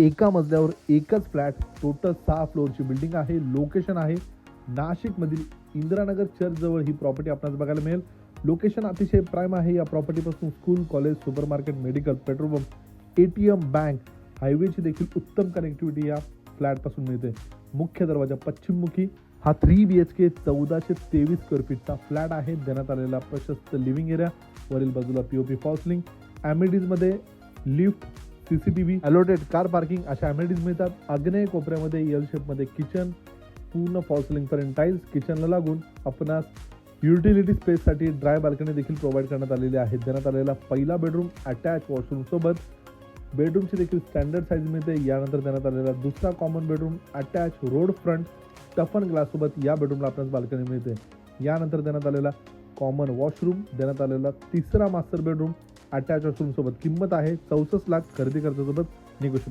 एका मजल्यावर एकच फ्लॅट टोटल सहा फ्लोअरची बिल्डिंग आहे लोकेशन आहे. नाशिकमधील इंदिरानगर चर्चजवळ ही प्रॉपर्टी आपल्याला बघायला मिळेल. लोकेशन अतिशय प्राईम आहे. या प्रॉपर्टीपासून school college super market medical petrol pump A T M bank हायवेची देखील उत्तम कनेक्टिव्हिटी या फ्लॅटपासून मिळते. मुख्य दरवाजा पश्चिममुखी. हा थ्री बी एच के चौदाशे तेवीस स्क्वेअर फीटचा फ्लॅट आहे. देण्यात आलेला प्रशस्त लिव्हिंग एरिया वरील बाजूला P false ceiling ॲमिडीजमध्ये lift C C T V allotted car parking अशा ॲमिडीज मिळतात. आग्नेय कोपऱ्यामध्ये एल शेपमध्ये किचन पूर्ण फॉल्सलिंगपर्यंत टाईल्स किचनला लागून आपणास युटिलिटी स्पेससाठी ड्राय बाल्कनी देखील प्रोव्हाइड करण्यात आलेली आहे. देण्यात आलेला पहिला बेडरूम अटॅच वॉशरूमसोबत बेडरूमची देखील स्टँडर्ड साईज मिळते. यानंतर देण्यात आलेला दुसरा common bedroom attach road front toughen ग्लाससोबत या बेडरूमला आपल्याला बाल्कनी मिळते. यानंतर देण्यात आलेला कॉमन वॉशरूम देण्यात आलेला तिसरा मास्टर बेडरूम अटॅच वॉशरूमसोबत किंमत आहे चौसष्ट लाख खरेदी खर्चासोबत निगोशिएबल